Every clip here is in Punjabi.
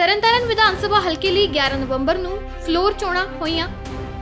ਤਰਨਤਾਰਨ ਵਿਧਾਨ ਸਭਾ ਹਲਕੇ ਲਈ 11 ਨਵੰਬਰ ਨੂੰ ਫਲੋਰ ਚੋਣਾਂ ਹੋਈਆਂ।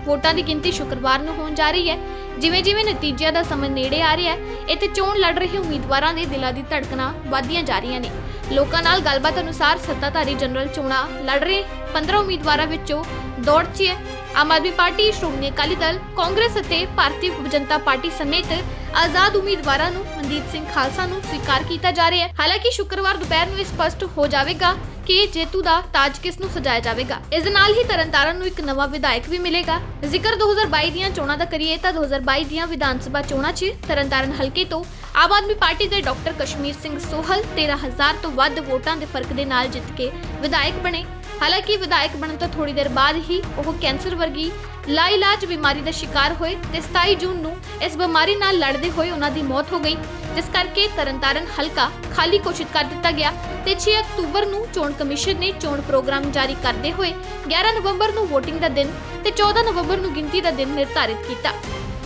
ਵੋਟਾਂ ਦੀ ਗਿਣਤੀ ਸ਼ੁੱਕਰਵਾਰ ਨੂੰ ਹੋਣ ਜਾ ਰਹੀ ਹੈ। ਜਿਵੇਂ ਜਿਵੇਂ ਨਤੀਜਿਆਂ ਦਾ ਸਮਾਂ ਨੇੜੇ ਆ ਰਿਹਾ ਹੈ, ਇੱਥੇ ਚੋਣ ਲੜ ਰਹੇ ਉਮੀਦਵਾਰਾਂ ਦੇ ਦਿਲਾਂ ਦੀ ਧੜਕਣਾ ਵਧਦੀਆਂ ਜਾ ਰਹੀਆਂ ਨੇ। ਲੋਕਾਂ ਨਾਲ ਗੱਲਬਾਤ ਅਨੁਸਾਰ ਸੱਤਾਧਾਰੀ ਜਨਰਲ ਚੋਣਾਂ ਲੜ ਰਹੇ 15 ਉਮੀਦਵਾਰਾਂ ਵਿੱਚੋਂ ਦੌੜ 'ਚ ਹੈ। ਆਮ ਆਦਮੀ ਪਾਰਟੀ ਸ਼੍ਰੋਮਣੀ ਅਕਾਲੀ ਦਲ, ਕਾਂਗਰਸ ਅਤੇ ਭਾਰਤੀ ਜਨਤਾ ਪਾਰਟੀ ਸਮੇਤ ਆਜ਼ਾਦ ਉਮੀਦਵਾਰਾਂ ਨੂੰ ਮਨਦੀਪ ਸਿੰਘ ਖਾਲਸਾ ਨੂੰ ਸਵੀਕਾਰ ਕੀਤਾ ਜਾ ਰਿਹਾ ਹੈ। ਹਾਲਾਂਕਿ ਸ਼ੁੱਕਰਵਾਰ ਦੁਪਹਿਰ ਨੂੰ ਇਹ ਸਪਸ਼ਟ ਹੋ ਜਾਵੇਗਾ ਕਿ ਜੇਤੂ ਦਾ ਤਾਜ ਕਿਸ ਨੂੰ ਸਜਾਇਆ ਜਾਵੇਗਾ। ਇਸ ਦੇ ਨਾਲ ਹੀ ਤਰਨਤਾਰਨ ਨੂੰ ਇੱਕ ਨਵਾਂ ਵਿਧਾਇਕ ਵੀ ਮਿਲੇਗਾ। ਜ਼ਿਕਰ 2022 ਦੀਆਂ ਚੋਣਾਂ ਦਾ ਕਰੀਏ ਤਾਂ 2022 ਦੀਆਂ ਵਿਧਾਨ ਸਭਾ ਚੋਣਾਂ 'ਚ ਤਰਨਤਾਰਨ ਹਲਕੇ ਤੋਂ ਆਮ ਆਦਮੀ ਪਾਰਟੀ ਦੇ ਡਾਕਟਰ ਕਸ਼ਮੀਰ ਸਿੰਘ ਸੋਹਲ 13000 ਤੋਂ ਵੱਧ ਵੋਟਾਂ ਦੇ ਫ਼ਰਕ ਦੇ ਨਾਲ ਜਿੱਤ ਕੇ ਵਿਧਾਇਕ ਬਣੇ। ਹਾਲਾਂਕਿ ਵਿਧਾਇਕ ਬਣਨ ਤੋਂ ਥੋੜੀ ਦੇਰ ਬਾਅਦ ਹੀ ਉਹ ਕੈਂਸਰ ਵਰਗੀ ਲਾਇਲਾਜ ਬਿਮਾਰੀ ਦਾ ਸ਼ਿਕਾਰ ਹੋਏ ਤੇ 27 ਜੂਨ ਨੂੰ ਇਸ ਬਿਮਾਰੀ ਨਾਲ ਲੜਦੇ ਹੋਏ ਉਹਨਾਂ ਦੀ ਮੌਤ ਹੋ ਗਈ। ਜਿਸ ਕਰਕੇ ਤਰਨਤਾਰਨ ਹਲਕਾ ਖਾਲੀ ਘੋਸ਼ਿਤ ਕਰ ਦਿੱਤਾ ਗਿਆ ਤੇ 6 ਅਕਤੂਬਰ ਨੂੰ ਚੋਣ ਕਮਿਸ਼ਨ ਨੇ ਚੋਣ ਪ੍ਰੋਗਰਾਮ ਜਾਰੀ ਕਰਦੇ ਹੋਏ 11 ਨਵੰਬਰ ਨੂੰ VOTING ਦਾ ਦਿਨ ਤੇ 14 ਨਵੰਬਰ ਨੂੰ ਗਿਣਤੀ ਦਾ ਦਿਨ ਨਿਰਧਾਰਿਤ ਕੀਤਾ।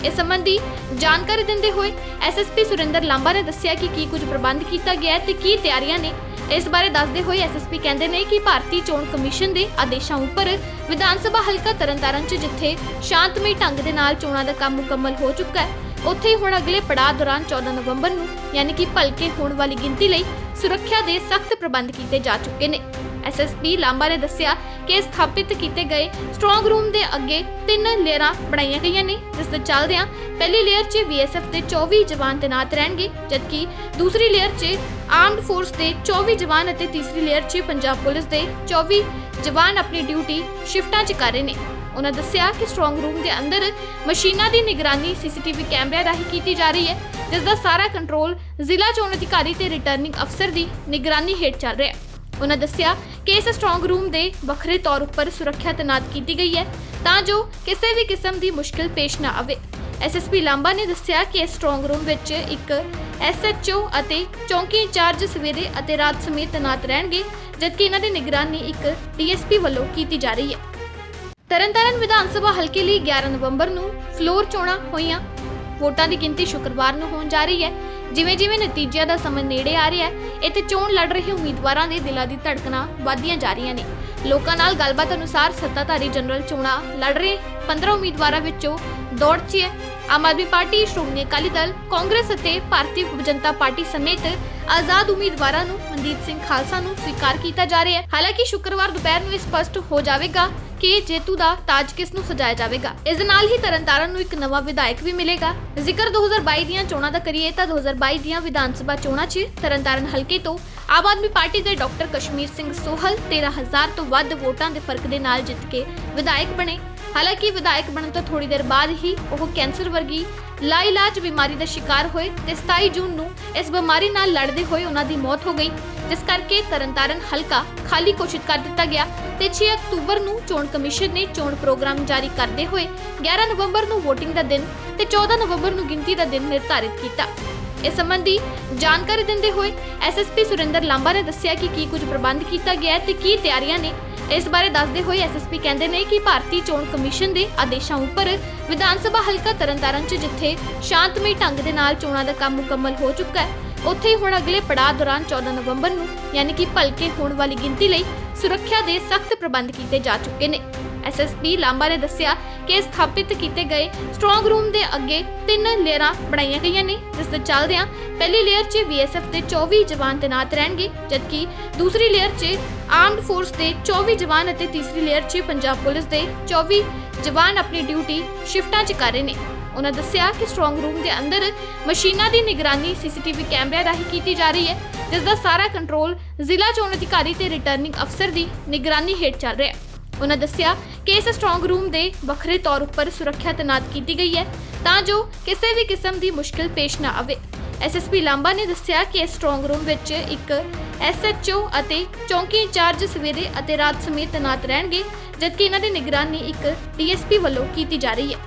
ਇਸ ਸੰਬੰਧੀ ਜਾਣਕਾਰੀ ਦਿੰਦੇ ਹੋਏ ਐਸਐਸਪੀ ਸੁਰਿੰਦਰ ਲਾਂਬਾ ਨੇ ਦੱਸਿਆ ਕਿ ਕੀ ਕੁਝ ਪ੍ਰਬੰਧ ਕੀਤਾ ਗਿਆ ਹੈ ਤੇ ਕੀ ਤਿਆਰੀਆਂ ਨੇ। ਇਸ ਬਾਰੇ ਦੱਸਦੇ ਹੋਏ ਐਸਐਸਪੀ ਕਹਿੰਦੇ ਨੇ ਕਿ ਭਾਰਤੀ ਚੋਣ ਕਮਿਸ਼ਨ ਦੇ ਆਦੇਸ਼ਾਂ ਉੱਪਰ ਵਿਧਾਨ ਸਭਾ ਹਲਕਾ ਤਰਨਤਾਰਨ 'ਚ ਜਿੱਥੇ ਸ਼ਾਂਤਮਈ ਢੰਗ ਦੇ ਨਾਲ ਚੋਣਾਂ ਦਾ ਕੰਮ ਮੁਕੰਮਲ ਹੋ ਚੁੱਕਾ ਹੈ, ਉੱਥੇ ਹੀ ਹੁਣ ਅਗਲੇ ਪੜਾਅ ਦੌਰਾਨ 14 ਨਵੰਬਰ ਨੂੰ ਯਾਨੀ ਕਿ ਭਲਕੇ ਹੋਣ ਵਾਲੀ ਗਿਣਤੀ ਲਈ ਸੁਰੱਖਿਆ ਦੇ ਸਖਤ ਪ੍ਰਬੰਧ ਕੀਤੇ ਜਾ ਚੁੱਕੇ ਨੇ। ਐਸਐਸਪੀ ਲਾਂਬਾ ਨੇ ਦੱਸਿਆ ਕਿ ਸਥਾਪਿਤ ਕੀਤੇ ਗਏ ਸਟਰੋਂਗ ਰੂਮ ਦੇ ਅੱਗੇ ਤਿੰਨ ਲੇਅਰਾਂ ਬਣਾਈਆਂ ਗਈਆਂ ਨੇ, ਜਿਸ ਦੇ ਚੱਲਦਿਆਂ ਪਹਿਲੀ ਲੇਅਰ 'ਚ ਬੀਐਸਐਫ ਦੇ 24 ਜਵਾਨ ਤੈਨਾਤ ਰਹਿਣਗੇ, ਜਦਕਿ ਦੂਸਰੀ ਲੇਅਰ 'ਚ ਆਰਮਡ ਫੋਰਸ ਦੇ 24 ਜਵਾਨ ਅਤੇ ਤੀਸਰੀ ਲੇਅਰ 'ਚ ਪੰਜਾਬ ਪੁਲਿਸ ਦੇ 24 ਜਵਾਨ ਆਪਣੀ ਡਿਊਟੀ ਸ਼ਿਫਟਾਂ 'ਚ ਕਰ ਰਹੇ ਨੇ। ਉਹਨਾਂ ਦੱਸਿਆ ਕਿ ਸਟਰੋਂਗ ਰੂਮ ਦੇ ਅੰਦਰ ਮਸ਼ੀਨਾਂ ਦੀ ਨਿਗਰਾਨੀ ਸੀਸੀਟੀਵੀ ਕੈਮਰਿਆਂ ਰਾਹੀਂ ਕੀਤੀ ਜਾ ਰਹੀ ਹੈ, ਜਿਸ ਦਾ ਸਾਰਾ ਕੰਟਰੋਲ ਜ਼ਿਲ੍ਹਾ ਚੋਣ ਅਧਿਕਾਰੀ ਤੇ ਰਿਟਰਨਿੰਗ ਅਫਸਰ ਦੀ ਨਿਗਰਾਨੀ ਹੇਠ ਚੱਲ ਰਿਹਾ ਹੈ। ਉਹਨਾਂ ਦੱਸਿਆ ਕਿ ਇਸ ਸਟਰੋਂਗ ਰੂਮ ਦੇ ਵੱਖਰੇ ਤੌਰ ਉੱਪਰ ਸੁਰੱਖਿਆ ਤੈਨਾਤ ਕੀਤੀ ਗਈ ਹੈ, ਤਾਂ ਜੋ ਕਿਸੇ ਵੀ ਕਿਸਮ ਦੀ ਮੁਸ਼ਕਲ ਪੇਸ਼ ਨਾ ਆਵੇ। ਐਸਐਸਪੀ ਲਾਂਬਾ ਨੇ ਦੱਸਿਆ ਕਿ ਇਸ ਸਟਰੋਂਗ ਰੂਮ ਵਿੱਚ ਇੱਕ ਐਸਐਚਓ ਅਤੇ ਚੌਂਕੀ ਇੰਚਾਰਜ ਸਵੇਰੇ ਅਤੇ ਰਾਤ ਸਮੇਤ ਤੈਨਾਤ ਰਹਿਣਗੇ, ਜਦਕਿ ਇਹਨਾਂ ਦੀ ਨਿਗਰਾਨੀ ਇੱਕ ਡੀਐਸਪੀ ਵੱਲੋਂ ਕੀਤੀ ਜਾ ਰਹੀ ਹੈ। ਤਰਨਤਾਰਨ ਵਿਧਾਨ ਸਭਾ ਹਲਕੇ ਲਈ 11 ਨਵੰਬਰ ਨੂੰ ਫਲੋਰ ਚੋਣਾਂ ਹੋਈਆਂ। ਵੋਟਾਂ ਦੀ ਗਿਣਤੀ ਸ਼ੁੱਕਰਵਾਰ ਨੂੰ ਹੋਣ ਜਾ ਰਹੀ ਹੈ। ਜਿਵੇਂ ਜਿਵੇਂ ਨਤੀਜਿਆਂ ਦਾ ਸਮਾਂ ਨੇੜੇ ਆ ਰਿਹਾ ਹੈ, ਇੱਥੇ ਚੋਣ ਲੜ ਰਹੇ ਉਮੀਦਵਾਰਾਂ ਦੇ ਦਿਲਾਂ ਦੀ ਧੜਕਣਾ ਵਧਦੀਆਂ ਜਾ ਰਹੀਆਂ ਨੇ। ਲੋਕਾਂ ਨਾਲ ਗੱਲਬਾਤ ਅਨੁਸਾਰ ਸੱਤਾਧਾਰੀ ਜਨਰਲ ਚੋਣਾਂ ਲੜ ਰਹੇ 15 ਉਮੀਦਵਾਰਾਂ ਵਿੱਚੋਂ ਦੌੜ 'ਚ ਹੈ। ਆਮ ਆਦਮੀ ਪਾਰਟੀ, ਸ਼੍ਰੋਮਣੀ ਅਕਾਲੀ ਦਲ, ਕਾਂਗਰਸ ਅਤੇ ਭਾਰਤੀ ਜਨਤਾ ਪਾਰਟੀ ਸਮੇਤ ਆਜ਼ਾਦ ਉਮੀਦਵਾਰਾਂ ਨੂੰ ਮਨਦੀਪ ਸਿੰਘ ਖਾਲਸਾ ਨੂੰ ਸਵੀਕਾਰ ਕੀਤਾ ਜਾ ਰਿਹਾ ਹੈ। ਹਾਲਾਂਕਿ ਸ਼ੁੱਕਰਵਾਰ ਦੁਪਹਿਰ ਨੂੰ ਇਹ ਸਪਸ਼ਟ ਹੋ ਜਾਵੇਗਾ ਕਿ ਜੇਤੂ ਦਾ ਤਾਜ ਕਿਸ ਨੂੰ ਸਜਾਇਆ ਜਾਵੇਗਾ। ਇਸ ਦੇ ਨਾਲ ਹੀ ਤਰਨਤਾਰਨ ਨੂੰ ਇੱਕ ਨਵਾਂ ਵਿਧਾਇਕ ਵੀ ਮਿਲੇਗਾ। ਜ਼ਿਕਰ 2022 ਦੀਆਂ ਚੋਣਾਂ ਦਾ ਕਰੀਏ ਤਾਂ 2022 ਦੀਆਂ ਵਿਧਾਨ ਸਭਾ ਚੋਣਾਂ 'ਚ ਤਰਨਤਾਰਨ ਹਲਕੇ ਤੋਂ ਆਮ ਆਦਮੀ ਪਾਰਟੀ ਦੇ ਡਾਕਟਰ ਕਸ਼ਮੀਰ ਸਿੰਘ ਸੋਹਲ 13000 ਤੋਂ ਵੱਧ ਵੋਟਾਂ ਦੇ ਫ਼ਰਕ ਦੇ ਨਾਲ ਜਿੱਤ ਕੇ ਵਿਧਾਇਕ ਬਣੇ। ਹਾਲਾਂਕਿ ਵਿਧਾਇਕ ਬਣਨ ਤੋਂ ਥੋੜੀ ਦੇਰ ਬਾਅਦ ਹੀ ਉਹ ਕੈਂਸਰ ਵਰਗੀ ਲਾਇਲਾਜ ਬਿਮਾਰੀ ਦਾ ਸ਼ਿਕਾਰ ਹੋਏ ਤੇ 27 ਜੂਨ ਨੂੰ ਇਸ ਬਿਮਾਰੀ ਨਾਲ ਲੜਦੇ ਹੋਏ ਉਹਨਾਂ ਦੀ ਮੌਤ ਹੋ ਗਈ, ਜਿਸ ਕਰਕੇ ਤਰਨਤਾਰਨ ਹਲਕਾ ਖਾਲੀ ਘੋਸ਼ਿਤ ਕਰ ਦਿੱਤਾ ਗਿਆ ਤੇ 6 ਅਕਤੂਬਰ ਨੂੰ ਚੋਣ ਕਮਿਸ਼ਨ ਨੇ ਚੋਣ ਪ੍ਰੋਗਰਾਮ ਜਾਰੀ ਕਰਦੇ ਹੋਏ 11 ਨਵੰਬਰ ਨੂੰ VOTING ਦਾ ਦਿਨ ਤੇ 14 ਨਵੰਬਰ ਨੂੰ ਗਿਣਤੀ ਦਾ ਦਿਨ ਨਿਰਧਾਰਿਤ ਕੀਤਾ। ਇਸ ਸੰਬੰਧੀ ਜਾਣਕਾਰੀ ਦਿੰਦੇ ਹੋਏ ਐਸਐਸਪੀ ਸੁਰਿੰਦਰ ਲਾਂਬਾ ਨੇ ਦੱਸਿਆ ਕਿ ਕੀ ਕੁਝ ਪ੍ਰਬੰਧ ਕੀਤਾ ਗਿਆ ਹੈ ਤੇ ਕੀ ਤਿਆਰੀਆਂ ਨੇ ਇਸ ਬਾਰੇ ਦੱਸਦੇ ਹੋਏ ਐਸਐਸਪੀ ਕਹਿੰਦੇ ਨੇ ਕਿ ਭਾਰਤੀ ਚੋਣ ਕਮਿਸ਼ਨ ਦੇ ਆਦੇਸ਼ਾਂ ਉੱਪਰ ਵਿਧਾਨ ਸਭਾ ਹਲਕਾ ਤਰਨਤਾਰਨ 'ਚ ਜਿੱਥੇ ਸ਼ਾਂਤਮਈ ਢੰਗ ਦੇ ਨਾਲ ਚੋਣਾਂ ਦਾ ਕੰਮ ਮੁਕੰਮਲ ਹੋ ਚੁੱਕਾ ਹੈ, ਉੱਥੇ ਹੀ ਹੁਣ ਅਗਲੇ ਪੜਾਅ ਦੌਰਾਨ 14 ਨਵੰਬਰ ਨੂੰ, ਯਾਨੀ ਕਿ ਭਲਕੇ ਹੋਣ ਵਾਲੀ ਗਿਣਤੀ ਲਈ ਸੁਰੱਖਿਆ ਦੇ ਸਖਤ ਪ੍ਰਬੰਧ ਕੀਤੇ ਜਾ ਚੁੱਕੇ ਨੇ। ਐਸਐਸਪੀ ਲਾਂਬਾ ਨੇ ਦੱਸਿਆ ਕਿ ਸਥਾਪਿਤ ਕੀਤੇ ਗਏ ਸਟਰੋਂਗ ਰੂਮ ਦੇ ਅੱਗੇ ਤਿੰਨ ਲੇਅਰਾਂ ਬਣਾਈਆਂ ਗਈਆਂ ਨੇ, ਜਿਸ ਦੇ ਚੱਲਦਿਆਂ ਪਹਿਲੀ ਲੇਅਰ 'ਚ ਬੀਐਸਐਫ ਦੇ 24 ਜਵਾਨ ਤੈਨਾਤ ਰਹਿਣਗੇ, ਜਦਕਿ ਦੂਸਰੀ ਲੇਅਰ 'ਚ ਆਰਮਡ ਫੋਰਸ ਦੇ 24 ਜਵਾਨ ਅਤੇ ਤੀਸਰੀ ਲੇਅਰ 'ਚ ਪੰਜਾਬ ਪੁਲਿਸ ਦੇ 24 ਜਵਾਨ ਆਪਣੀ ਡਿਊਟੀ ਸ਼ਿਫਟਾਂ 'ਚ ਕਰ ਰਹੇ ਨੇ। ਉਹਨਾਂ ਦੱਸਿਆ ਕਿ ਸਟਰੋਂਗ ਰੂਮ ਦੇ ਅੰਦਰ ਮਸ਼ੀਨਾਂ ਦੀ ਨਿਗਰਾਨੀ ਸੀਸੀਟੀਵੀ ਕੈਮਰਿਆਂ ਰਾਹੀਂ ਕੀਤੀ ਜਾ ਰਹੀ ਹੈ, ਜਿਸ ਦਾ ਸਾਰਾ ਕੰਟਰੋਲ ਜ਼ਿਲ੍ਹਾ ਚੋਣ ਅਧਿਕਾਰੀ ਤੇ ਰਿਟਰਨਿੰਗ ਅਫਸਰ ਦੀ ਨਿਗਰਾਨੀ ਹੇਠ ਚੱਲ ਰਿਹਾ ਹੈ। ਉਹਨਾਂ ਦੱਸਿਆ ਕਿ ਇਸ ਸਟਰੋਂਗ ਰੂਮ ਦੇ ਵੱਖਰੇ ਤੌਰ ਉੱਪਰ ਸੁਰੱਖਿਆ ਤੈਨਾਤ ਕੀਤੀ ਗਈ ਹੈ, ਤਾਂ ਜੋ ਕਿਸੇ ਵੀ ਕਿਸਮ ਦੀ ਮੁਸ਼ਕਲ ਪੇਸ਼ ਨਾ ਆਵੇ। ਐਸਐਸਪੀ ਲਾਂਬਾ ਨੇ ਦੱਸਿਆ ਕਿ ਇਸ ਸਟਰੋਂਗ ਰੂਮ ਵਿੱਚ ਇੱਕ ਐਸਐਚਓ ਅਤੇ ਚੌਂਕੀ ਇੰਚਾਰਜ ਸਵੇਰੇ ਅਤੇ ਰਾਤ ਸਮੇਤ ਤੈਨਾਤ ਰਹਿਣਗੇ, ਜਦਕਿ ਇਹਨਾਂ ਦੀ ਨਿਗਰਾਨੀ ਇੱਕ ਡੀਐਸਪੀ ਵੱਲੋਂ ਕੀਤੀ ਜਾ ਰਹੀ ਹੈ।